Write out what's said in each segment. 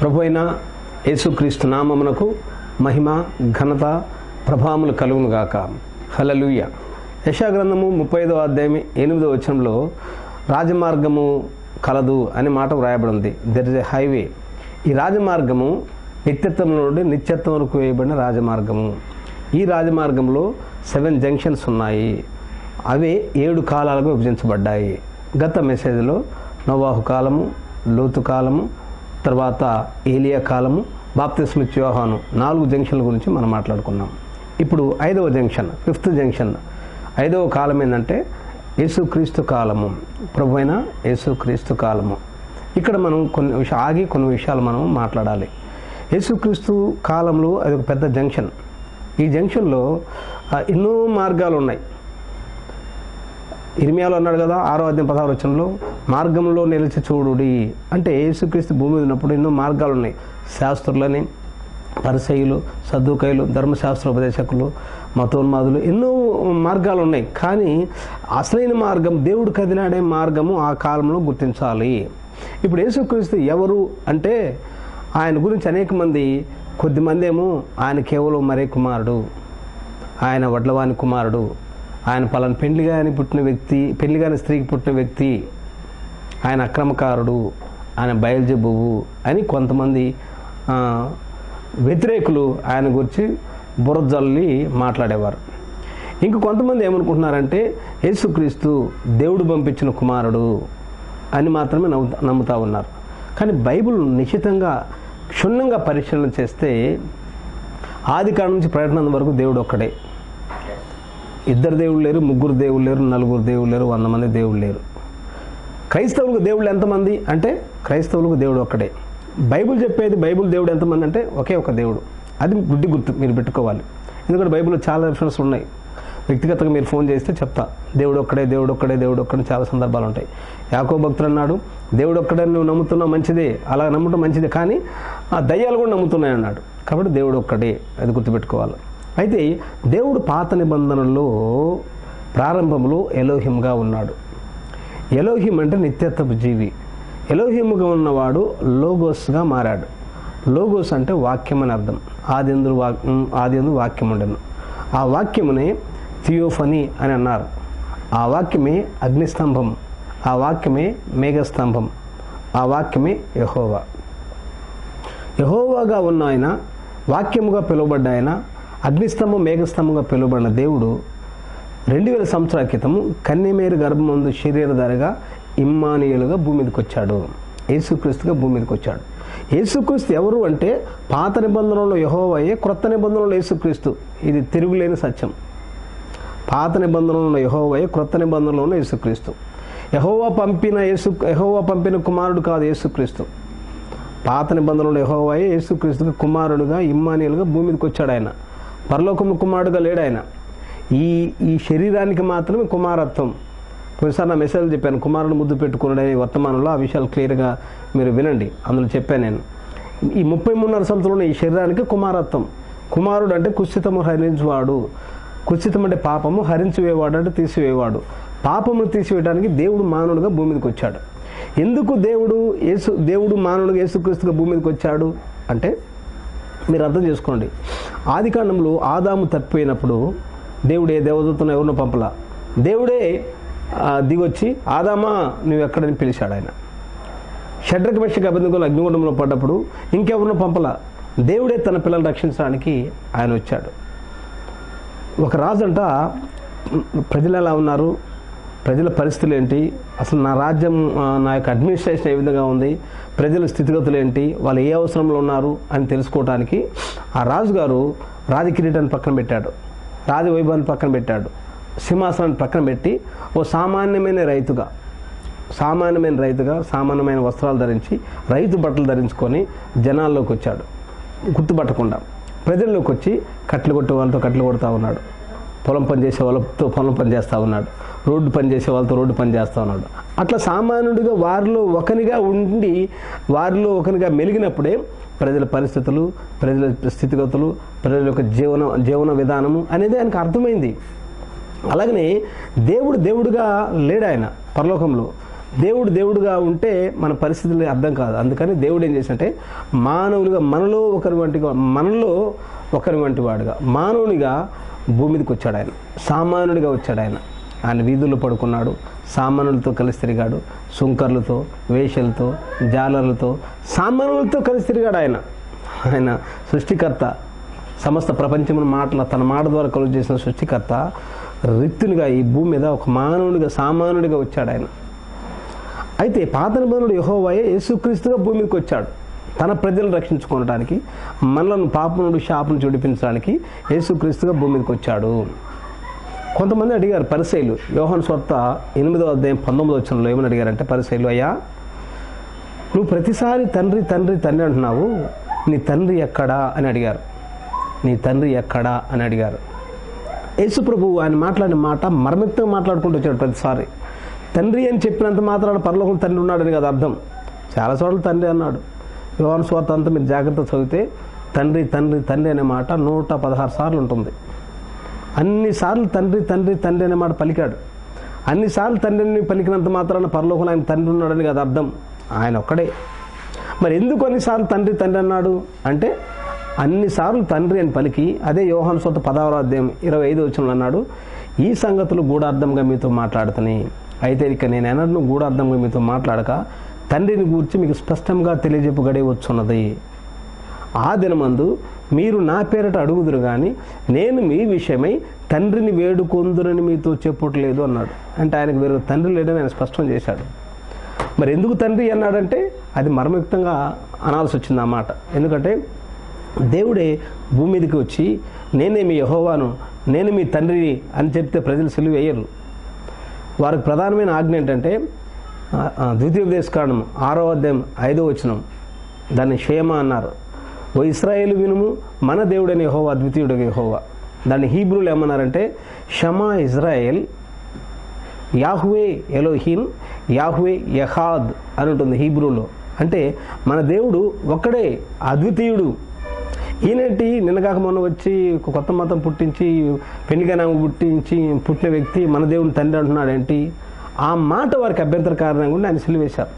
ప్రభు అయిన యేసుక్రీస్తు నామమునకు మహిమ ఘనత ప్రభావములు కలుగునుగాక హలలుయ యశాగ్రంథము ముప్పై ఐదో అధ్యాయం ఎనిమిదో వచనంలో రాజమార్గము కలదు అనే మాట వ్రాయబడింది. దెర్ ఇస్ ఎ హైవే ఈ రాజమార్గము నిత్యత్వం నుండి నిత్యత్వం వరకు వేయబడిన రాజమార్గము. ఈ రాజమార్గంలో సెవెన్ జంక్షన్స్ ఉన్నాయి. అవే ఏడు కాలాలుగా విభజించబడ్డాయి. గత మెసేజ్లో నవాహు కాలము లోతు కాలము తర్వాత ఏలియా కాలము బాప్తిస్మిత్ యోహాను నాలుగు జంక్షన్ల గురించి మనం మాట్లాడుకున్నాం. ఇప్పుడు ఐదవ జంక్షన్ ఫిఫ్త్ జంక్షన్. ఐదవ కాలం ఏంటంటే యేసుక్రీస్తు కాలము. ప్రభు అయిన యేసుక్రీస్తు కాలము. ఇక్కడ మనం కొన్ని విషయం ఆగి కొన్ని విషయాలు మనం మాట్లాడాలి. యేసుక్రీస్తు కాలంలో అది ఒక పెద్ద జంక్షన్. ఈ జంక్షన్లో ఎన్నో మార్గాలు ఉన్నాయి ఇరిమియాలో అన్నాడు కదా ఆరో అధ్యాయం పదహారు వచ్చంలో మార్గంలో నిలిచి చూడుడి. అంటే యేసుక్రీస్తు భూమి మీద ఉన్నప్పుడు ఎన్నో మార్గాలు ఉన్నాయి. శాస్త్రులని పరిసయులు సద్దుకైలు ధర్మశాస్త్ర ఉపదేశకులు మతోన్మాదులు ఎన్నో మార్గాలు ఉన్నాయి. కానీ అసలైన మార్గం దేవుడు కదిలాడే మార్గము ఆ కాలంలో గుర్తించాలి. ఇప్పుడు యేసుక్రీస్తు ఎవరు అంటే ఆయన గురించి అనేక మంది కొద్దిమంది ఏమో ఆయన కేవలం మరే కుమారుడు ఆయన వడ్లవాని కుమారుడు ఆయన పలాన పెళ్ళి కాని పుట్టిన వ్యక్తి పెళ్ళిగాని స్త్రీకి పుట్టిన వ్యక్తి ఆయన అక్రమకారుడు ఆయన బయలుజెబువు అని కొంతమంది వ్యతిరేకులు ఆయన గురించి బురజల్లి మాట్లాడేవారు. ఇంక కొంతమంది ఏమనుకుంటున్నారంటే యేసుక్రీస్తు దేవుడు పంపించిన కుమారుడు అని మాత్రమే నవ్వు నమ్ముతా ఉన్నారు. కానీ బైబిల్ నిశ్చితంగా క్షుణ్ణంగా పరిశీలన చేస్తే ఆది కాలం నుంచి ప్రయత్నం వరకు దేవుడు ఒక్కడే. ఇద్దరు దేవుళ్ళు లేరు ముగ్గురు దేవుళ్ళు లేరు నలుగురు దేవుళ్ళు లేరు వంద మంది దేవుళ్ళు లేరు. క్రైస్తవులకు దేవుళ్ళు ఎంతమంది అంటే క్రైస్తవులకు దేవుడు ఒక్కడే. బైబిల్ చెప్పేది బైబిల్ దేవుడు ఎంతమంది అంటే ఒకే ఒక దేవుడు. అది గుడ్డి గుర్తు మీరు పెట్టుకోవాలి. ఎందుకంటే బైబిల్లో చాలా రెఫరెన్స్ ఉన్నాయి. వ్యక్తిగతంగా మీరు ఫోన్ చేస్తే చెప్తా. దేవుడు ఒక్కడే దేవుడు ఒక్కడే దేవుడు ఒక్కడే చాలా సందర్భాలు ఉంటాయి. యాకో భక్తుడు అన్నాడు దేవుడు ఒక్కడే నువ్వు నమ్ముతున్నావు మంచిదే. అలా నమ్మటం మంచిదే. కానీ ఆ దయ్యాలు కూడా నమ్ముతున్నాయి అన్నాడు. కాబట్టి దేవుడు ఒక్కడే అది గుర్తుపెట్టుకోవాలి. అయితే దేవుడు పాత నిబంధనల్లో ప్రారంభంలో ఎలోహింగా ఉన్నాడు. ఎలోహిం అంటే నిత్యత్వపు జీవి. ఎలోహిముగా ఉన్నవాడు లోగోస్గా మారాడు. లోగోస్ అంటే వాక్యం అని అర్థం. ఆదిందు వాక్ ఆది వాక్యం ఉండను. ఆ వాక్యమునే థియోఫనీ అని అన్నారు. ఆ వాక్యమే అగ్నిస్తంభం. ఆ వాక్యమే మేఘస్తంభం. ఆ వాక్యమే యహోవా. యహోవాగా ఉన్న ఆయన వాక్యముగా పిలువబడ్డ ఆయన అగ్నిస్తంభం మేఘస్తంభంగా పిలువబడిన దేవుడు రెండు వేల సంవత్సరాల క్రితము కన్నెమేరు గర్భమందు శరీరధారిగా ఇమ్మానియులుగా భూమి మీదకి వచ్చాడు. యేసుక్రీస్తుగా భూమి మీదకి వచ్చాడు. యేసుక్రీస్తు ఎవరు అంటే పాత నిబంధనలో యహోవయే క్రొత్త నిబంధనలో యేసుక్రీస్తు. ఇది తిరుగులేని సత్యం. పాత నిబంధనలో యహోవయే క్రొత్త నిబంధనలో యేసుక్రీస్తు. యహోవా పంపిన యేసు యహోవా పంపిన కుమారుడు కాదు యేసుక్రీస్తు. పాత నిబంధనలో యహోవాయే యేసుక్రీస్తుగా కుమారుడుగా ఇమ్మానియులుగా భూమి మీదకి వచ్చాడు ఆయన. పరలోకము కుమారుడుగా లేడు ఆయన. ఈ ఈ శరీరానికి మాత్రమే కుమారత్వం. కొన్నిసార్లు నా మెసేజ్ చెప్పాను. కుమారుడు ముద్దు పెట్టుకున్నాడని వర్తమానంలో ఆ విషయాలు క్లియర్గా మీరు వినండి. అందులో చెప్పాను నేను. ఈ ముప్పై మూడున్నర సంవత్సరంలో ఈ శరీరానికి కుమారత్వం. కుమారుడు అంటే కుస్థితము హరించువాడు. కుస్థితం అంటే పాపము హరించివేవాడు అంటే తీసివేవాడు. పాపము తీసివేయడానికి దేవుడు మానవుడుగా భూమి మీదకి వచ్చాడు. ఎందుకు దేవుడు యేసు దేవుడు మానవుడుగా యేసుక్రీస్తుగా భూమి మీదకి వచ్చాడు? అంటే మీరు అర్థం చేసుకోండి. ఆది కాండంలో ఆదాము తప్పిపోయినప్పుడు దేవుడే దేవదూతను ఎవరినో పంపలా. దేవుడే దిగొచ్చి ఆదామా నువ్వు ఎక్కడని పిలిచాడు ఆయన. షడ్రక మెషక అభినందనలు అగ్నిగుండంలో పడ్డప్పుడు ఇంకెవరినో పంపలా. దేవుడే తన పిల్లలు రక్షించడానికి ఆయన వచ్చాడు. ఒక రాజంట ప్రజలు ఎలా ఉన్నారు? ప్రజల పరిస్థితులు ఏంటి? అసలు నా రాజ్యం నా యొక్క అడ్మినిస్ట్రేషన్ ఏ విధంగా ఉంది? ప్రజల స్థితిగతులు ఏంటి? వాళ్ళు ఏ అవసరంలో ఉన్నారు అని తెలుసుకోవటానికి ఆ రాజుగారు రాజకిరీటాన్ని పక్కన పెట్టాడు. రాజవైభవాన్ని పక్కన పెట్టాడు. సింహాసనాన్ని పక్కన పెట్టి ఓ సామాన్యమైన రైతుగా సామాన్యమైన రైతుగా సామాన్యమైన వస్త్రాలు ధరించి రైతు బట్టలు ధరించుకొని జనాల్లోకి వచ్చాడు. గుర్తుపట్టకుండా ప్రజల్లోకి వచ్చి కట్లు కొట్టే వాళ్ళతో కట్లు కొడుతూ ఉన్నాడు. పొలం పని చేసే వాళ్ళతో పొలం పని చేస్తూ ఉన్నాడు. రోడ్డు పని చేసే వాళ్ళతో రోడ్డు పని చేస్తూ ఉన్నాడు. అట్లా సామాన్యుడిగా వారిలో ఒకనిగా ఉండి వారిలో ఒకనిగా మెలిగినప్పుడే ప్రజల పరిస్థితులు ప్రజల స్థితిగతులు ప్రజల యొక్క జీవన జీవన విధానము అనేది ఆయనకు అర్థమైంది. అలాగనే దేవుడు దేవుడుగా లేడు ఆయన పరలోకంలో. దేవుడు దేవుడుగా ఉంటే మన పరిస్థితులు అర్థం కాదు. అందుకని దేవుడు ఏం చేసినట్టే మానవులుగా మనలో ఒకరి వంటి మనలో ఒకరి వంటి వాడుగా మానవునిగా భూమి మీదకి వచ్చాడు ఆయన. సామాన్యుడిగా వచ్చాడు ఆయన. ఆయన వీధుల్లో పడుకున్నాడు. సామాన్యులతో కలిసి తిరిగాడు. సుంకర్లతో వేషలతో జాలర్లతో సామాన్యులతో కలిసి తిరిగాడు ఆయన. ఆయన సృష్టికర్త. సమస్త ప్రపంచమును మాటల తన మాట ద్వారా కలుగు చేసిన సృష్టికర్త రిక్తునిగా ఈ భూమి మీద ఒక మానవుడిగా సామాన్యుడిగా వచ్చాడు ఆయన. అయితే పాత నిబంధనుడు యహోవాయే యేసుక్రీస్తుగా భూమికి వచ్చాడు. తన ప్రజలను రక్షించుకోవడానికి మనలను పాపం నుండి శాపను చూడిపించడానికి యేసుక్రీస్తుగా భూమి మీదకి వచ్చాడు. కొంతమంది అడిగారు పరిశైలు యోహన్ స్వత్త ఎనిమిదో అధ్యాయం పంతొమ్మిదో వచ్చినలో ఏమని అడిగారంటే పరిశైలు అయ్యా నువ్వు ప్రతిసారి తండ్రి తండ్రి తండ్రి అంటున్నావు నీ తండ్రి ఎక్కడా అని అడిగారు. నీ తండ్రి ఎక్కడా అని అడిగారు. యేసు ప్రభు ఆయన మాట్లాడిన మాట మర్మక్తంగా మాట్లాడుకుంటూ వచ్చాడు ప్రతిసారి. తండ్రి అని చెప్పినంత మాత్రాన పరలోకం తండ్రి ఉన్నాడని కదా అర్థం. చాలా చోట్ల తండ్రి అన్నాడు. యోహాను స్వార్థ అంతా మీరు జాగ్రత్త చదివితే తండ్రి తండ్రి తండ్రి అనే మాట నూట పదహారు సార్లు ఉంటుంది. అన్నిసార్లు తండ్రి తండ్రి తండ్రి అనే మాట పలికాడు. అన్నిసార్లు తండ్రిని పలికినంత మాత్రాన పరలోకంలో ఆయన తండ్రి ఉన్నాడని కదా అర్థం. ఆయన ఒక్కడే. మరి ఎందుకు అన్నిసార్లు తండ్రి తండ్రి అన్నాడు? అంటే అన్నిసార్లు తండ్రి అని పలికి అదే యోహాను సొంత పదహారో అధ్యాయం ఇరవై ఐదు వచ్చిన అన్నాడు ఈ సంగతులు గూఢార్థంగా మీతో మాట్లాడుతున్నాయి అయితే ఇక నేను ఎన్నడూ గూఢార్థంగా మీతో మాట్లాడక తండ్రిని గూర్చి మీకు స్పష్టంగా తెలియజెప్పు వచ్చున్నది ఆ దినమందు మీరు నా పేరట అడుగుదురు కానీ నేను మీ విషయమై తండ్రిని వేడుకొందురని మీతో చెప్పట్లేదు అన్నాడు. అంటే ఆయనకు వేరే తండ్రి లేడని ఆయన స్పష్టం చేశాడు. మరి ఎందుకు తండ్రి అన్నాడంటే అది మర్మయుక్తంగా అనాల్సి వచ్చింది ఆ మాట. ఎందుకంటే దేవుడే భూమి మీదకి వచ్చి నేనే మీ యహోవాను నేను మీ తండ్రిని అని చెప్తే ప్రజలు సెలవు వేయరు. వారికి ప్రధానమైన ఆజ్ఞ ఏంటంటే ఆ, ద్వితీయోపదేశ కారణం ఆరో అధ్యాయం ఐదో వచనం. దాన్ని క్షేమ అన్నారు. ఓ ఇస్రాయేల్ వినుము మన దేవుడని యెహోవా ద్వితీయుడని యెహోవా. దాన్ని హీబ్రూలు ఏమన్నారంటే షమా ఇజ్రాయెల్ యాహువే ఎలోహీన్ యాహువే యహాద్ అని ఉంటుంది హీబ్రూలో. అంటే మన దేవుడు ఒక్కడే అద్వితీయుడు. ఈయనేంటి? నిన్నగాక మొన్న వచ్చి కొత్త మతం పుట్టించి పెళ్ళిగనామ పుట్టించి పుట్టిన వ్యక్తి మన దేవుని తండ్రి అంటున్నాడు ఏంటి ఆ మాట వారికి అభ్యంతర కారణంగా ఉండి ఆయన సిలివేశారు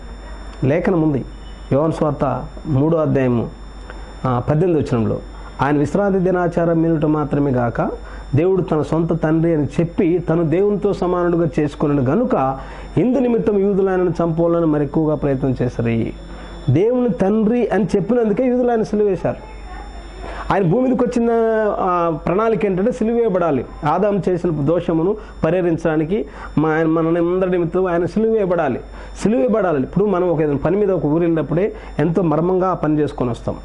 లేఖనం ఉంది. యోన్ స్వార్త మూడో అధ్యాయము పద్దెనిమిది వచ్చినంలో ఆయన విశ్రాంతి దినాచారం మినుట మాత్రమే గాక దేవుడు తన సొంత తండ్రి అని చెప్పి తను దేవునితో సమానుడుగా చేసుకున్నాడు గనుక ఇందు నిమిత్తం యూదులైనను చంపాలని మరి ఎక్కువగా ప్రయత్నం చేశారు దేవుని తండ్రి అని చెప్పినందుకే యూదులు ఆయన సిలువేశారు ఆయన భూమి మీదకి వచ్చిన ప్రణాళిక ఏంటంటే సిలువేయబడాలి. ఆదాం చేసిన దోషమును పరిహరించడానికి మా ఆయన మన అందరి నిమిత్తం ఆయన సిలువేయబడాలి. సిలువేయబడాలి. ఇప్పుడు మనం ఒక పని మీద ఒక ఊరు వెళ్ళినప్పుడే ఎంతో మర్మంగా పని చేసుకొని వస్తాం.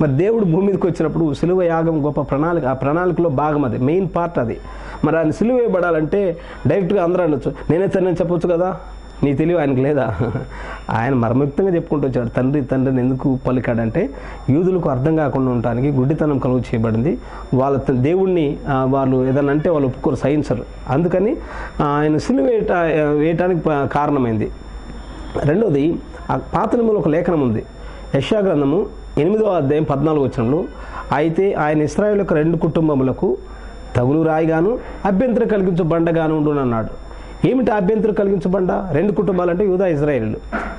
మరి దేవుడు భూమి మీదకి వచ్చినప్పుడు సిలువ యాగం గొప్ప ప్రణాళిక ఆ ప్రణాళికలో భాగం అది మెయిన్ పార్ట్ అది. మరి ఆయన సిలువేయబడాలంటే డైరెక్ట్గా అందరూ అనొచ్చు నేనైతే నేను చెప్పొచ్చు కదా? నీ తెలివి ఆయనకు లేదా? ఆయన మర్మయుక్తంగా చెప్పుకుంటూ వచ్చాడు. తండ్రి తండ్రిని ఎందుకు పలికాడంటే యూదులకు అర్థం కాకుండా ఉండటానికి గుడ్డితనం కలుగు చేయబడింది. వాళ్ళ దేవుణ్ణి వాళ్ళు ఏదన్నా అంటే వాళ్ళు ఒప్పుకోరు సహించరు. అందుకని ఆయన సిలువ వేయట వేయటానికి కారణమైంది. రెండోది ఆ పాత ఒక లేఖనం ఉంది. యశా గ్రంథము ఎనిమిదవ అధ్యాయం పద్నాలుగు వచనంలో అయితే ఆయన ఇస్రాయేల్ యొక్క రెండు కుటుంబములకు తగులు రాయిగాను అభ్యంతరం కలిగించు బండగాను ఉండునన్నాడు. ఏమిటి అభ్యంతరం కలిగించబండ రెండు కుటుంబాలు అంటే యూదా ఇజ్రాయేల్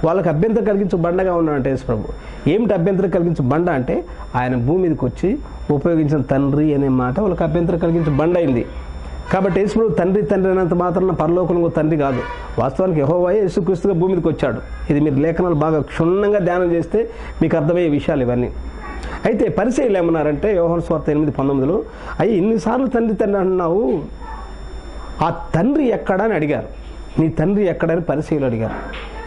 వాళ్ళకి అభ్యంతరం కలిగించు బండగా ఉన్నాడంటే యేసు ప్రభు. ఏమిటి అభ్యంతరం కలిగించు బండ అంటే ఆయన భూమి మీదకి వచ్చి ఉపయోగించిన తండ్రి అనే మాట వాళ్ళకి అభ్యంతరం కలిగించు బండ అయింది కాబట్టి యేసుప్రభు తండ్రి తండ్రి అయినంత మాత్రాన పరలోకంలో తండ్రి కాదు. వాస్తవానికి యహోవాయే యేసుక్రీస్తుగా భూమి మీదకి వచ్చాడు ఇది మీరు లేఖనాలు బాగా క్షుణ్ణంగా ధ్యానం చేస్తే మీకు అర్థమయ్యే విషయాలు ఇవన్నీ. అయితే పరిచయలు ఏమన్నారంటే యోహన్ స్వార్థ ఎనిమిది పంతొమ్మిదిలో అయ్యి ఇన్నిసార్లు తండ్రి తండ్రి అంటున్నావు? ఆ తండ్రి ఎక్కడని అని అడిగారు. నీ తండ్రి ఎక్కడని పరిశీలు అడిగారు.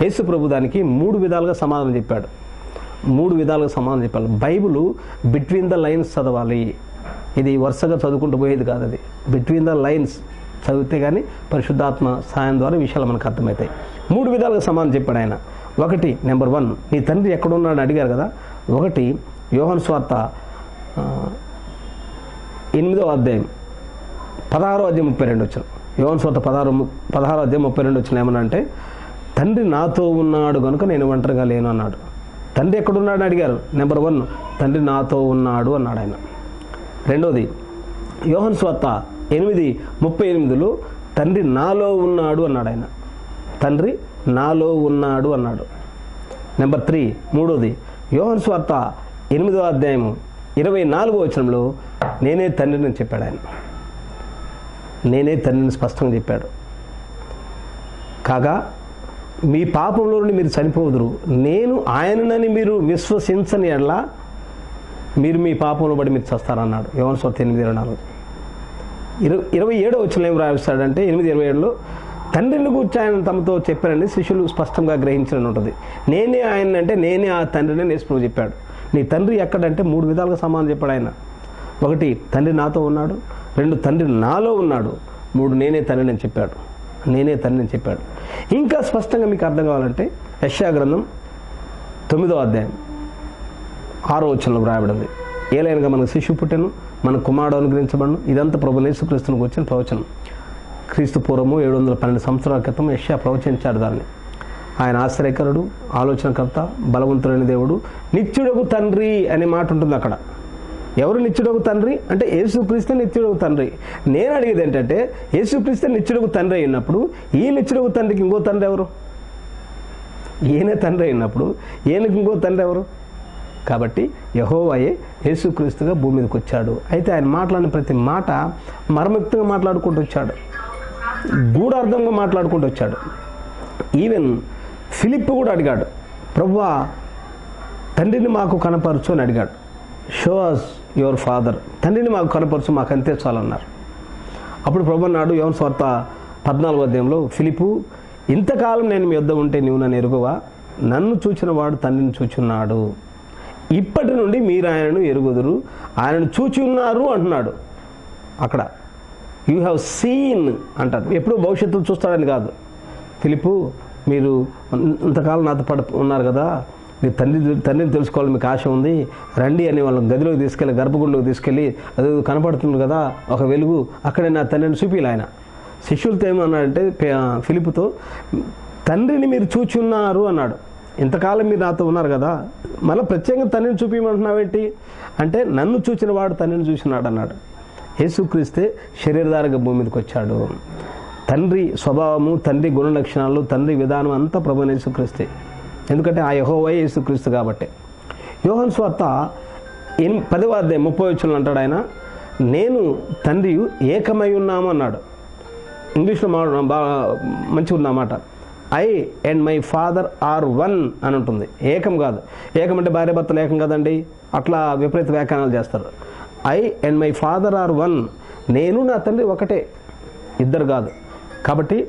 యేసు ప్రభు దానికి మూడు విధాలుగా సమాధానం చెప్పాడు. మూడు విధాలుగా సమాధానం చెప్పాలి. బైబిల్ బిట్వీన్ ద లైన్స్ చదవాలి. ఇది వరుసగా చదువుకుంటూ పోయేది కాదు అది. బిట్వీన్ ద లైన్స్ చదివితే కానీ పరిశుద్ధాత్మ సాయం ద్వారా విషయాలు మనకు అర్థమవుతాయి. మూడు విధాలుగా సమానం చెప్పాడు ఆయన. ఒకటి నెంబర్ వన్ నీ తండ్రి ఎక్కడున్నాడని అడిగారు కదా. ఒకటి యోహన్ స్వార్త ఎనిమిదో అధ్యాయం పదహారో అధ్యాయం ముప్పై రెండు వచ్చారు యోన్ సోత పదహారు పదహారు అధ్యాయం ముప్పై రెండు వచ్చిన ఏమన్నా అంటే తండ్రి నాతో ఉన్నాడు కనుక నేను ఒంటరిగా లేను అన్నాడు. తండ్రి ఎక్కడున్నాడు? అడిగారు. నెంబర్ వన్ తండ్రి నాతో ఉన్నాడు అన్నాడు ఆయన. రెండోది యోహన్ స్వత్త ఎనిమిది ముప్పై ఎనిమిదిలో తండ్రి నాలో ఉన్నాడు అన్నాడు ఆయన. తండ్రి నాలో ఉన్నాడు అన్నాడు. నెంబర్ త్రీ మూడోది యోహన్ స్వార్త ఎనిమిదో అధ్యాయము ఇరవై నాలుగో వచనంలో నేనే తండ్రిని చెప్పాడు ఆయన. నేనే తండ్రిని స్పష్టంగా చెప్పాడు. కాగా మీ పాపంలో నుండి మీరు చనిపోదురు. నేను ఆయననని మీరు విశ్వసించని ఎడలా మీరు మీ పాపంలో బడి మీరు చస్తారన్నాడు. యోహన్ స్వార్త ఎనిమిది ఇరవై నాలుగు. ఇరవై ఇరవై ఏడో వచ్చిన ఏం రాయిస్తాడంటే ఎనిమిది ఇరవై ఏడులో తండ్రిని కూర్చి ఆయన తమతో చెప్పారని శిష్యులు స్పష్టంగా గ్రహించడం ఉంటుంది. నేనే ఆయన అంటే నేనే ఆ తండ్రిని నేర్చుకుని చెప్పాడు. నీ తండ్రి ఎక్కడంటే మూడు విధాలుగా సమానం చెప్పాడు ఆయన. ఒకటి తండ్రి నాతో ఉన్నాడు. రెండు తండ్రి నాలో ఉన్నాడు. మూడు నేనే తండ్రి అని చెప్పాడు. నేనే తండ్రి అని చెప్పాడు. ఇంకా స్పష్టంగా మీకు అర్థం కావాలంటే యశా గ్రంథం తొమ్మిదో అధ్యాయం ఆరో వచనంలో రాయబడింది ఏలైనగా మనకు శిశువు పుట్టెను? మన కుమారుడు అనుగ్రహించబడను. ఇదంతా ప్రభు నేసుక్రీస్తునికి వచ్చిన ప్రవచనం. క్రీస్తు పూర్వము ఏడు వందల పన్నెండు సంవత్సరాల క్రితం యష్యా ప్రవచించాడు దాన్ని. ఆయన ఆశ్రయకరుడు ఆలోచనకర్త బలవంతుడైన దేవుడు. నిత్యుడకు తండ్రి అనే మాట ఉంటుంది అక్కడ. ఎవరు నిత్యుడకు తండ్రి? అంటే యేసుక్రీస్తే నిత్యుడకు తండ్రి. నేను అడిగేది ఏంటంటే యేసుక్రీస్తే నిత్యుడకు తండ్రి అయినప్పుడు ఈ నిత్యుడకు తండ్రికి ఇంకో తండ్రి ఎవరు? ఈయనే తండ్రి అయినప్పుడు ఈయనకి ఇంకో తండ్రి ఎవరు? కాబట్టి యహోవాయే యేసుక్రీస్తుగా భూమి మీదకి వచ్చాడు. అయితే ఆయన మాట్లాడిన ప్రతి మాట మర్మక్తంగా మాట్లాడుకుంటూ వచ్చాడు. గూఢార్థంగా మాట్లాడుకుంటూ వచ్చాడు. ఈవెన్ ఫిలిప్ కూడా అడిగాడు ప్రవ్వా తండ్రిని మాకు కనపరచు అని అడిగాడు. Show us your father. తండ్రిని మాకు కనపరచు మాకు అంతే చాలన్నారు. అప్పుడు ప్రభు అన్నాడు యోన్ స్వార్త పద్నాలుగు అధ్యాయంలో ఫిలిపు ఇంతకాలం నేను మీ వద్ద ఉంటే నీవు నన్ను ఎరుగువా? నన్ను చూచిన వాడు తండ్రిని చూచున్నాడు. ఇప్పటి నుండి మీరు ఆయనను ఎరుగుదురు ఆయనను చూచి ఉన్నారు అంటున్నాడు. అక్కడ యూ హ్యావ్ సీన్ అంటారు. ఎప్పుడు భవిష్యత్తులో చూస్తాడని కాదు. ఫిలిపు మీరు ఇంతకాలం నాతో పడు ఉన్నారు కదా మీరు తండ్రి తండ్రిని తెలుసుకోవాలని మీకు ఆశ ఉంది రండి అని వాళ్ళని గదిలోకి తీసుకెళ్ళి గర్భగుడిలోకి తీసుకెళ్ళి అది కనపడుతుంది కదా ఒక వెలుగు అక్కడే నా తండ్రిని చూపిలే ఆయన శిష్యులతో ఏమన్నాడంటే ఫిలిప్తో తండ్రిని మీరు చూచున్నారు అన్నాడు. ఇంతకాలం మీరు నాతో ఉన్నారు కదా మళ్ళీ ప్రత్యేకంగా తండ్రిని చూపించమంటున్నావేంటి అంటే నన్ను చూచిన వాడు తండ్రిని చూసినాడు అన్నాడు. యేసుక్రీస్తే శరీరధారగా భూమి మీదకి వచ్చాడు. తండ్రి స్వభావము తండ్రి గుణ లక్షణాలు తండ్రి విధానం అంతా ప్రభు యేసుక్రీస్తే. ఎందుకంటే ఆ యహోవై యేసుక్రీస్తు కాబట్టి. యోహన్ స్వార్త ఎన్ పదవ అధ్యాయం ముప్పై వచ్చిన అంటాడు ఆయన నేను తండ్రి ఏకమై ఉన్నాము అన్నాడు. ఇంగ్లీష్లో మా బాగా మంచిగా ఉందన్నమాట I and my father are one అని ఉంటుంది. ఏకం కాదు. ఏకం అంటే భార్య భర్తలు ఏకం కదండి. అట్లా విపరీత వ్యాఖ్యానాలు చేస్తారు. I and my father are one నేను నా తండ్రి ఒకటే. ఇద్దరు కాదు. కాబట్టి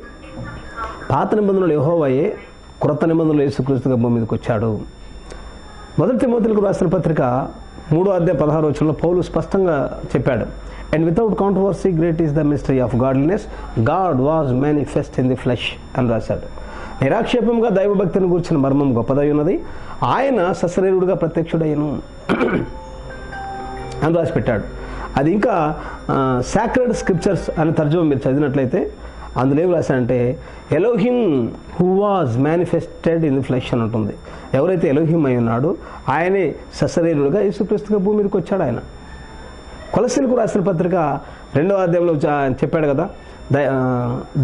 పాత నిబంధనలు యెహోవాయే క్రొత్త నిబంధనలు యేసుక్రీస్తు గర్భం మీదకి వచ్చాడు. మొదటి మోతులకు రాసిన పత్రిక మూడో అధ్యాయ పదహారు వచ్చంలో పౌలు స్పష్టంగా చెప్పాడు. And without controversy great is the mystery of godliness God was manifest in the flesh అని రాశాడు. నిరాక్షేపంగా దైవభక్తిని కూర్చిన మర్మం గొప్పదై ఉన్నది. ఆయన సశరీరుడుగా ప్రత్యక్షుడయ్యను అని రాసి పెట్టాడు. అది ఇంకా సాక్రెడ్ స్క్రిప్చర్స్ అనే తర్జుమా మీరు చదివినట్లయితే అందులో ఏం రాశాడంటే Elohim who was manifested in flesh అని ఉంటుంది. ఎవరైతే ఎలోహిమ్ అయి ఉన్నాడో ఆయనే ససరీరుడుగా యేసుక్రీస్తుగా భూమి మీదకి వచ్చాడు ఆయన. కొలసీలకు రాసిన పత్రిక రెండవ అధ్యాయంలో చెప్పాడు కదా దై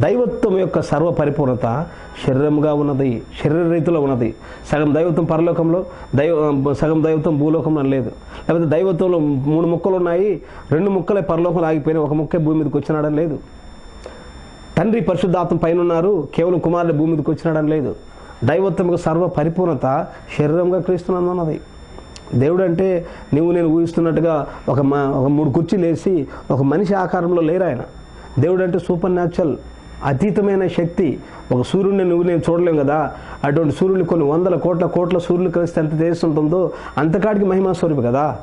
దైవత్వం యొక్క సర్వ పరిపూర్ణత శరీరంగా ఉన్నది శరీర రీతిలో ఉన్నది. సగం దైవత్వం పరలోకంలో దైవ సగం దైవత్వం భూలోకంలో లేదు. లేకపోతే దైవత్వంలో మూడు ముక్కలు ఉన్నాయి రెండు ముక్కలే పరలోకంలో ఆగిపోయినాయి ఒక ముక్కే భూమి మీదకి వచ్చినాడని లేదు. తండ్రి పరిశుద్ధాత్మ పైన ఉన్నారు కేవలం కుమారుడు భూమి మీదకి వచ్చినాడని లేదు. దైవత్వముకు సర్వ పరిపూర్ణత శరీరంగా క్రీస్తున్నది దేవుడు అంటే నువ్వు నేను ఊహిస్తున్నట్టుగా ఒక ఒక మూడు కుర్చీలు వేసి ఒక మనిషి ఆకారంలో లేరు ఆయన. దేవుడు అంటే సూపర్ న్యాచురల్ అతీతమైన శక్తి. ఒక సూర్యుడిని నువ్వు నేను చూడలేం కదా. అటువంటి సూర్యుని కొన్ని వందల కోట్ల కోట్ల సూర్యులు కలిస్తే ఎంత చేస్తుంటుందో అంతకాడికి మహిమా స్వరూపు కదా.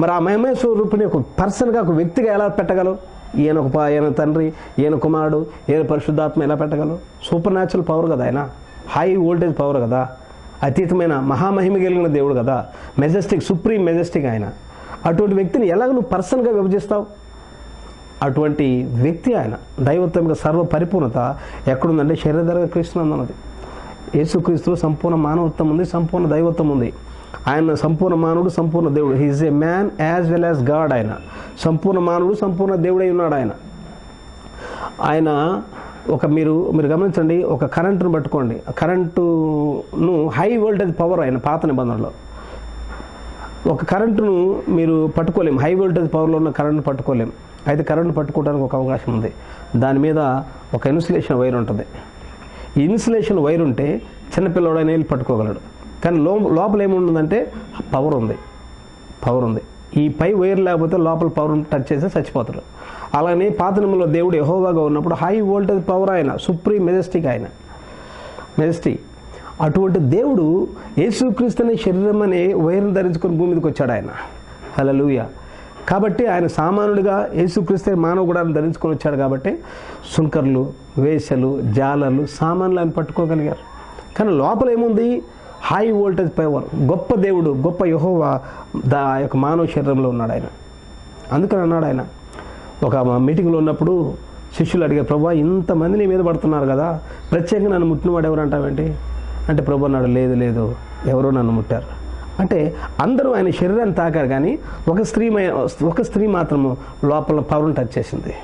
మరి ఆ మహిమా స్వరూపుని ఒక పర్సన్గా ఒక వ్యక్తిగా ఎలా పెట్టగలవు? ఈయన ఒక ఈయన తండ్రి ఈయన కుమారుడు ఈయన పరిశుద్ధాత్మ ఎలా పెట్టగలరు? సూపర్ న్యాచురల్ పవర్ కదా ఆయన. హై వోల్టేజ్ పవర్ కదా. అతీతమైన మహామహిమ కలిగిన దేవుడు కదా. మెజెస్టిక్ సుప్రీం మెజెస్టిక్ ఆయన. అటువంటి వ్యక్తిని ఎలాగ నువ్వు పర్సన్గా విభజిస్తావు? అటువంటి వ్యక్తి ఆయన. దైవత్వం యొక్క సర్వ పరిపూర్ణత ఎక్కడుందంటే శరీరధరగా కృష్ణ అన్నది యేసుక్రీస్తులో సంపూర్ణ మానవత్వం ఉంది సంపూర్ణ దైవత్వం ఉంది. ఆయన సంపూర్ణ మానవుడు సంపూర్ణ దేవుడు. He is a man as well as God ఆయన. సంపూర్ణ మానవుడు సంపూర్ణ దేవుడై ఉన్నాడు ఆయన. ఆయన ఒక మీరు మీరు గమనించండి ఒక కరెంటును పట్టుకోండి. కరెంటును హై వోల్టేజ్ పవర్ ఆయన పాత నిబంధనలో. ఒక కరెంటును మీరు పట్టుకోలేము హై వోల్టేజ్ పవర్లో ఉన్న కరెంట్ను పట్టుకోలేము అయితే కరెంటు పట్టుకోవడానికి ఒక అవకాశం ఉంది. దాని మీద ఒక ఇన్సులేషన్ వైర్ ఉంటుంది. ఈ ఇన్సులేషన్ వైర్ ఉంటే చిన్నపిల్లవాడైనా వెళ్ళి పట్టుకోగలడు. కానీ లో లోపల ఏముంటుందంటే పవర్ ఉంది. పవర్ ఉంది. ఈ పై వైర్ లేకపోతే లోపల పవర్ టచ్ చేస్తే చచ్చిపోతారు. అలానే పాత నిమ్మలో దేవుడు ఎహోవాగా ఉన్నప్పుడు హై వోల్టేజ్ పవర్ ఆయన సుప్రీం మెజెస్టిక్ ఆయన. మెజెస్టిక్. అటువంటి దేవుడు యేసుక్రీస్తు అనే శరీరం అనే వైర్ను ధరించుకొని భూమి మీదకి వచ్చాడు ఆయన. హలలుయ కాబట్టి ఆయన సామాన్యుడిగా యేసుక్రీస్తు మానవ గుడాన్ని ధరించుకొని వచ్చాడు కాబట్టి సుంకర్లు వేషలు జాలర్లు సామాన్లు ఆయన పట్టుకోగలిగారు. కానీ లోపల ఏముంది హై వోల్టేజ్ పవర్ గొప్ప దేవుడు గొప్ప యహోవా దా ఆ యొక్క మానవ శరీరంలో ఉన్నాడు ఆయన. అందుకని అన్నాడు ఆయన ఒక మీటింగ్లో ఉన్నప్పుడు శిష్యులు అడిగారు ప్రభా ఇంతమంది నీ మీద పడుతున్నారు కదా ప్రత్యేకంగా నన్ను ముట్టినవాడు ఎవరు అంటావేంటి? అంటే ప్రభు అన్నాడు లేదు లేదు ఎవరో నన్ను ముట్టారు. అంటే అందరూ ఆయన శరీరాన్ని తాకారు కానీ ఒక స్త్రీ ఒక స్త్రీ మాత్రము లోపల పవర్ని టచ్ చేసింది.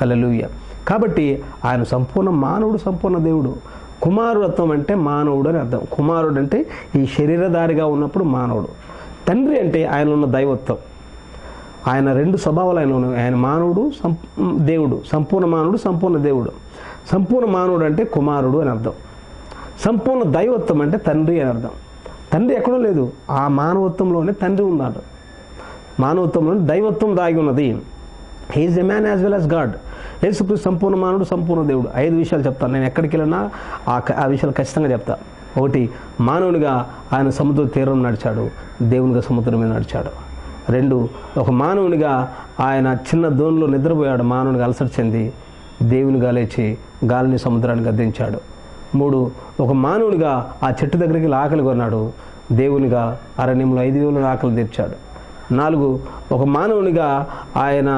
హలో కాబట్టి ఆయన సంపూర్ణ మానవుడు సంపూర్ణ దేవుడు. కుమారుడత్వం అంటే మానవుడు అని అర్థం. కుమారుడు అంటే ఈ శరీరధారిగా ఉన్నప్పుడు మానవుడు. తండ్రి అంటే ఆయన ఉన్న దైవత్వం. ఆయన రెండు స్వభావాలు ఆయన ఉన్నాయి. ఆయన మానవుడు సం దేవుడు. సంపూర్ణ మానవుడు సంపూర్ణ దేవుడు. సంపూర్ణ మానవుడు అంటే కుమారుడు అని అర్థం. సంపూర్ణ దైవత్వం అంటే తండ్రి అని అర్థం. తండ్రి ఎక్కడో లేదు. ఆ మానవత్వంలోనే తండ్రి ఉన్నాడు. మానవత్వంలోనే దైవత్వం దాగి ఉన్నది. He is a man as well as God యేసుక్రీస్తు సంపూర్ణ మానవుడు సంపూర్ణ దేవుడు. ఐదు విషయాలు చెప్తాను నేను ఎక్కడికి వెళ్ళినా ఆ ఆ విషయాలు ఖచ్చితంగా చెప్తా. ఒకటి మానవునిగా ఆయన సముద్ర తీరం నడిచాడు. దేవునిగా సముద్రం మీద నడిచాడు. రెండు ఒక మానవునిగా ఆయన చిన్న దోణిలో నిద్రపోయాడు. మానవునిగా అలసట చెంది దేవునిగా లేచి గాలిని సముద్రాన్ని గద్దించాడు మూడు ఒక మానవునిగా ఆ చెట్టు దగ్గరికి ఆకలి కొన్నాడు. దేవునిగా అరణ్యంలో ఐదు వేల ఆకలి తీర్చాడు. నాలుగు ఒక మానవునిగా ఆయన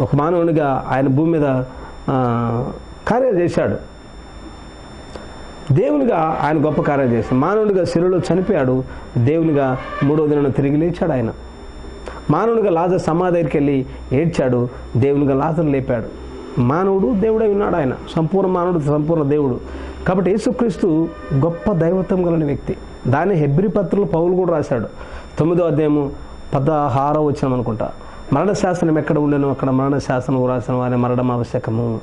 ఒక మానవునిగా ఆయన భూమి మీద కార్యం కార్యాలు చేశాడు. దేవునిగా ఆయన గొప్ప కార్యం చేశాడు. మానవునిగా శిలువలో చనిపోయాడు. దేవునిగా మూడో దిన తిరిగి లేచాడు ఆయన. మానవునిగా లాజర్ సమాధికి వెళ్ళి ఏడ్చాడు. దేవునిగా లాజర్ లేపాడు. మానవుడు దేవుడే ఉన్నాడు ఆయన. సంపూర్ణ మానవుడు సంపూర్ణ దేవుడు. కాబట్టి యేసుక్రీస్తు గొప్ప దైవత్వం కలిగిన వ్యక్తి. దాన్ని హెబ్రి పత్రులు పౌలు కూడా రాశాడు. తొమ్మిదో అధ్యాయము పదహారో వచ్చినాం అనుకుంటా. మరణ శాసనం ఎక్కడ ఉండేనో అక్కడ మరణ శాసనం వ్రాసిన వారి మరణం ఆవశ్యకము.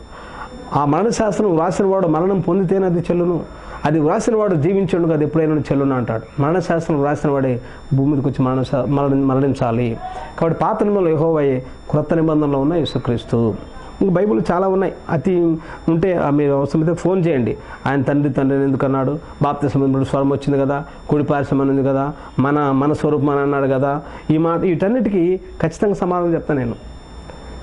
ఆ మరణ శాస్త్రం వ్రాసిన వాడు మరణం పొందితేనే అది చెల్లును. అది వ్రాసిన వాడు జీవించండు అది ఎప్పుడైనా చెల్లును అంటాడు. మరణ శాస్త్రం వ్రాసిన వాడే భూమి మీదకి వచ్చి మరణ మరణించాలి. కాబట్టి పాత నిబంధనలో యహోవయ్యే క్రొత్త నిబంధనలో ఉన్న యేసుక్రీస్తు. ఇంక బైబిల్ చాలా ఉన్నాయి. అతి ఉంటే ఆ మీరు అవసరమైతే ఫోన్ చేయండి. ఆయన తండ్రి తండ్రిని ఎందుకు అన్నాడు? బాప్తిసముద్రుడు స్వరం వచ్చింది కదా? కుడి పార్శ్వం ఉంది కదా? మన మన స్వరూపం అని అన్నాడు కదా? ఈ మాట వీటన్నిటికీ ఖచ్చితంగా సమాధానం చెప్తాను నేను.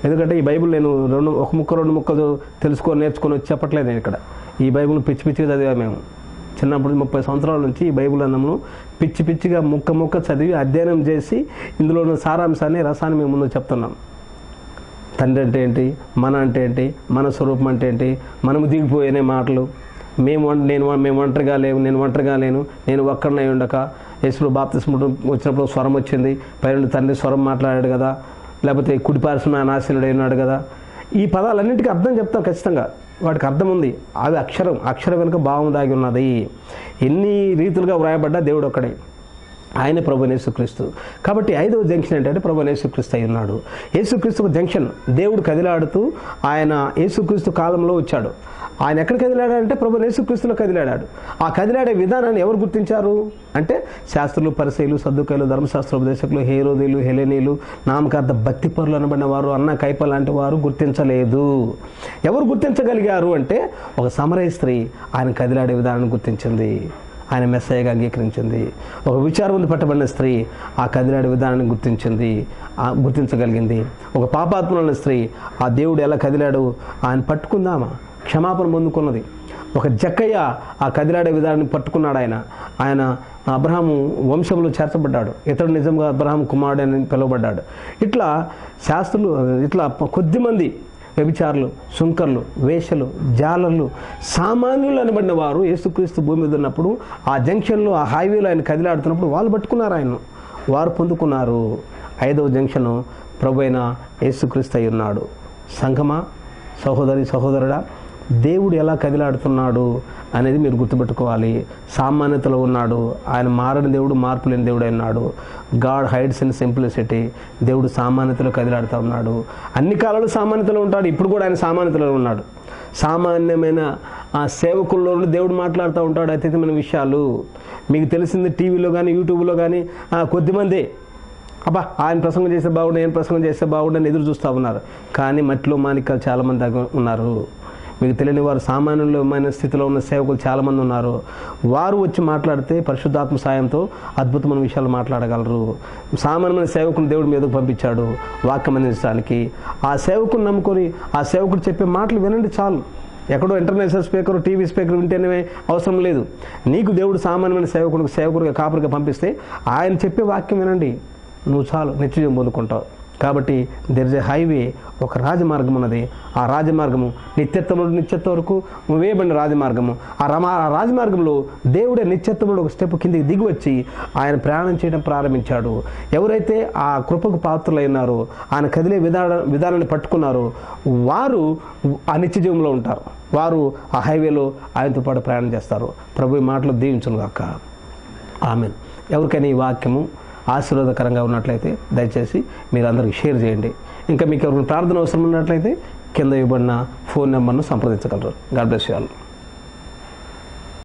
ఎందుకంటే ఈ బైబిల్ నేను రెండు ఒక ముక్క రెండు ముక్కలు తెలుసుకొని నేర్చుకొని వచ్చి చెప్పట్లేదు నేను ఇక్కడ. ఈ బైబిల్ పిచ్చి పిచ్చిగా చదివా మేము. చిన్నప్పుడు ముప్పై సంవత్సరాల నుంచి ఈ బైబిల్ అన్నమును పిచ్చి పిచ్చిగా ముక్క ముక్క చదివి అధ్యయనం చేసి ఇందులో ఉన్న సారాంశాన్ని రసాన్ని మేము ముందు చెప్తున్నాం. తండ్రి అంటే ఏంటి మన అంటే ఏంటి మన స్వరూపం అంటే ఏంటి మనము దిగిపోయేనే మాటలు. మేము నేను మేము ఒంటరిగా లేవు నేను ఒంటరిగా లేను. నేను ఒక్కడినై ఉండక. యేసుడు బాప్తిస్ముడు వచ్చినప్పుడు స్వరం వచ్చింది. పైన తండ్రి స్వరం మాట్లాడాడు కదా. లేకపోతే కుడిపార్శ్వం నాశనుడు అయినాడు ఉన్నాడు కదా. ఈ పదాలన్నింటికీ అర్థం చెప్తాం ఖచ్చితంగా. వాటికి అర్థం ఉంది. అవి అక్షరం అక్షరం వెనుక భావం దాగి ఉన్నది. ఎన్ని రీతులుగా వ్రాయబడ్డా దేవుడు ఒక్కడే ఆయన ప్రభు యేసుక్రీస్తు. కాబట్టి ఐదవ జంక్షన్ ఏంటంటే ప్రభు యేసుక్రీస్తు అయి ఉన్నాడు. యేసుక్రీస్తు జంక్షన్ దేవుడు కదిలాడుతూ ఆయన యేసుక్రీస్తు కాలంలో వచ్చాడు. ఆయన ఎక్కడ కదిలాడంటే ప్రభు యేసుక్రీస్తులో కదిలాడాడు. ఆ కదిలాడే విధానాన్ని ఎవరు గుర్తించారు? అంటే శాస్త్రులు పరిశైలు సర్దుకాయలు ధర్మశాస్త్ర ఉపదేశకులు హేరోదీలు హెలెనీలు నామకార్థ భక్తి పరులు అనబడిన వారు అన్న కైప లాంటి వారు గుర్తించలేదు. ఎవరు గుర్తించగలిగారు అంటే ఒక సమరయ స్త్రీ ఆయన కదిలాడే విధానాన్ని గుర్తించింది. ఆయన మెస్సయ్యగా అంగీకరించింది. ఒక విచారవంతి పట్టబడిన స్త్రీ ఆ కదిలాడి విధానాన్ని గుర్తించింది. ఆ గుర్తించగలిగింది. ఒక పాపాత్ములైన స్త్రీ ఆ దేవుడు ఎలా కదిలాడు? ఆయన పట్టుకుందామా? క్షమాపణ పొందుకున్నది. ఒక జక్కయ్య ఆ కదిలాడే విధానాన్ని పట్టుకున్నాడు ఆయన. ఆయన అబ్రహాము వంశంలో చేర్చబడ్డాడు. ఇతడు నిజంగా అబ్రహాం కుమారుడు అని పిలువబడ్డాడు. ఇట్లా శాస్త్రులు ఇట్లా కొద్దిమంది వ్యభిచారులు సుంకర్లు వేషలు జాలర్లు సామాన్యులు అనబడిన వారు యేసుక్రీస్తు భూమి మీద ఉన్నప్పుడు ఆ జంక్షన్లో ఆ హైవేలో ఆయన కదిలాడుతున్నప్పుడు వాళ్ళు పట్టుకున్నారు ఆయన వారు పొందుకున్నారు. ఐదవ జంక్షన్ ప్రభు అయిన యేసుక్రీస్తు అయి ఉన్నాడు. సంఘమా? సహోదరి సహోదరుడా? దేవుడు ఎలా కదిలాడుతున్నాడు అనేది మీరు గుర్తుపెట్టుకోవాలి. సామాన్యతలో ఉన్నాడు. ఆయన మారని దేవుడు మార్పు లేని దేవుడు ఉన్నాడు గాడ్ హైడ్స్ ఇన్ సింప్లిసిటీ. దేవుడు సామాన్యతలో కదిలాడుతూ ఉన్నాడు. అన్ని కాలాలు సామాన్యతలో ఉంటాడు. ఇప్పుడు కూడా ఆయన సామాన్యతలో ఉన్నాడు. సామాన్యమైన ఆ సేవకుల్లో దేవుడు మాట్లాడుతూ ఉంటాడు అతీతమైన విషయాలు. మీకు తెలిసింది టీవీలో కానీ యూట్యూబ్లో కానీ కొద్దిమంది అబ్బా ఆయన ప్రసంగం చేస్తే బాగుండు నేను ప్రసంగం చేస్తే బాగుండు అని ఎదురు చూస్తూ ఉన్నారు. కానీ మట్టిలో మాణిక్యాలు చాలామంది ఉన్నారు. మీకు తెలియని వారు సామాన్యులమైన స్థితిలో ఉన్న సేవకులు చాలామంది ఉన్నారు. వారు వచ్చి మాట్లాడితే పరిశుద్ధాత్మ సాయంతో అద్భుతమైన విషయాలు మాట్లాడగలరు. సామాన్యమైన సేవకుని దేవుడు మీదకు పంపించాడు? వాక్యం అందించడానికి. ఆ సేవకుని నమ్ముకొని ఆ సేవకుడు చెప్పే మాటలు వినండి చాలు. ఎక్కడో ఇంటర్నేషనల్ స్పీకర్ టీవీ స్పీకర్ వింటేనే అవసరం లేదు. నీకు దేవుడు సామాన్యమైన సేవకుడికి సేవకుడిగా కాపురిగా పంపిస్తే ఆయన చెప్పే వాక్యం వినండి. నువ్వు చాలు నిత్యం పొందుకుంటావు కాబట్టి దెర్ ఇస్ ఎ హైవే ఒక రాజమార్గం ఉన్నది. ఆ రాజమార్గము నిత్యత్వముడు నిత్యత్వం వరకు వేయబడిన రాజమార్గము. ఆ రమా ఆ రాజమార్గంలో దేవుడే నిత్యత్వముడు ఒక స్టెప్ కిందికి దిగి వచ్చి ఆయన ప్రయాణం చేయడం ప్రారంభించాడు. ఎవరైతే ఆ కృపకు పాత్రలైనారో ఆయన కదిలే విధాన విధానాన్ని పట్టుకున్నారో వారు ఆ నిత్య జీవంలో ఉంటారు. వారు ఆ హైవేలో ఆయనతో పాటు ప్రయాణం చేస్తారు. ప్రభు ఈ మాటలు దీవించును గాక ఆమె ఎవరికైనా ఈ వాక్యము ఆశీర్వాదకరంగా ఉన్నట్లయితే దయచేసి మీరు అందరికీ షేర్ చేయండి. ఇంకా మీకు ఎవరికైనా ప్రార్థన అవసరం ఉన్నట్లయితే కింద ఇవ్వబడిన ఫోన్ నెంబర్ను సంప్రదించగలరు. God bless you all.